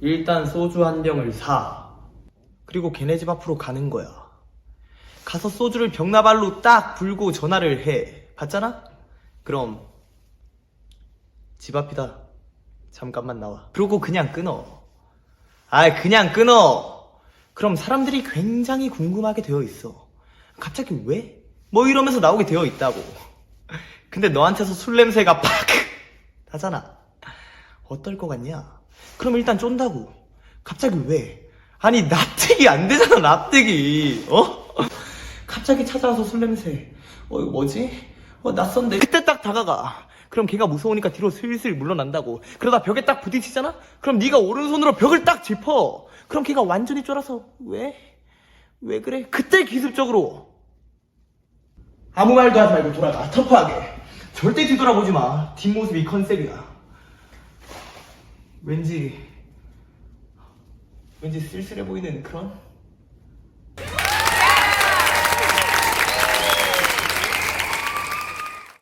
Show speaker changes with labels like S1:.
S1: 일단 소주 한 병을 사. 그리고 걔네 집 앞으로 가는 거야. 가서 소주를 벽나발로 딱 불고 전화를 해. 봤잖아? 그럼 집 앞이다. 잠깐만 나와. 그러고 그냥 끊어. 아이, 그냥 끊어. 그럼 사람들이 굉장히 궁금하게 되어 있어. 갑자기 왜? 뭐 이러면서 나오게 되어 있다고. 근데 너한테서 술 냄새가 팍 나잖아. 어떨 것 같냐? 그럼 일단 쫀다고. 갑자기 왜? 아니 납득이 안 되잖아 납득이. 어? 갑자기 찾아와서 술 냄새. 어 이거 뭐지? 어 낯선데. 그때 딱 다가가. 그럼 걔가 무서우니까 뒤로 슬슬 물러난다고. 그러다 벽에 딱 부딪히잖아? 그럼 네가 오른손으로 벽을 딱 짚어. 그럼 걔가 완전히 쫄아서 왜? 왜 그래? 그때 기습적으로 아무 말도 하지 말고 돌아가. 터프하게. 절대 뒤돌아보지 마. 뒷모습이 컨셉이야. 왠지 왠지 쓸쓸해 보이는 그런